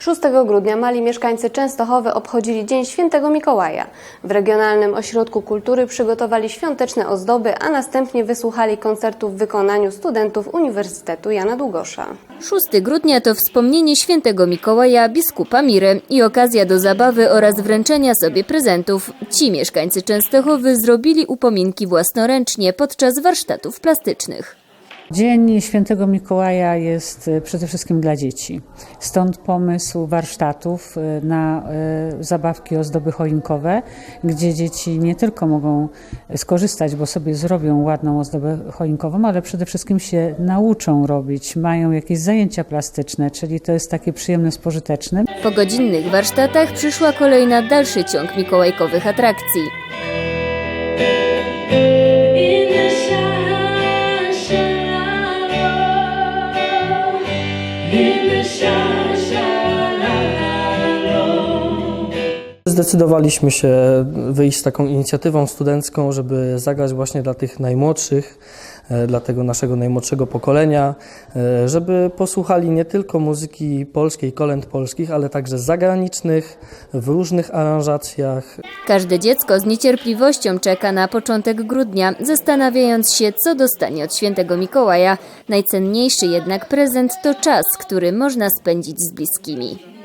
6 grudnia mali mieszkańcy Częstochowy obchodzili Dzień Świętego Mikołaja. W Regionalnym Ośrodku Kultury przygotowali świąteczne ozdoby, a następnie wysłuchali koncertu w wykonaniu studentów Uniwersytetu Jana Długosza. 6 grudnia to wspomnienie świętego Mikołaja, biskupa Miry i okazja do zabawy oraz wręczenia sobie prezentów. Ci mieszkańcy Częstochowy zrobili upominki własnoręcznie podczas warsztatów plastycznych. Dzień Świętego Mikołaja jest e, przede wszystkim dla dzieci. Stąd pomysł warsztatów e, na e, zabawki ozdoby choinkowe, gdzie dzieci nie tylko mogą skorzystać, bo sobie zrobią ładną ozdobę choinkową, ale przede wszystkim się nauczą robić, mają jakieś zajęcia plastyczne, czyli to jest takie przyjemne, spożyteczne. Po godzinnych warsztatach przyszła kolej na dalszy ciąg mikołajkowych atrakcji. In the shine, Zdecydowaliśmy się wyjść z taką inicjatywą studencką, żeby zagrać właśnie dla tych najmłodszych, e, dla tego naszego najmłodszego pokolenia, e, żeby posłuchali nie tylko muzyki polskiej, kolęd polskich, ale także zagranicznych, w różnych aranżacjach. Każde dziecko z niecierpliwością czeka na początek grudnia, zastanawiając się, co dostanie od świętego Mikołaja. Najcenniejszy jednak prezent to czas, który można spędzić z bliskimi.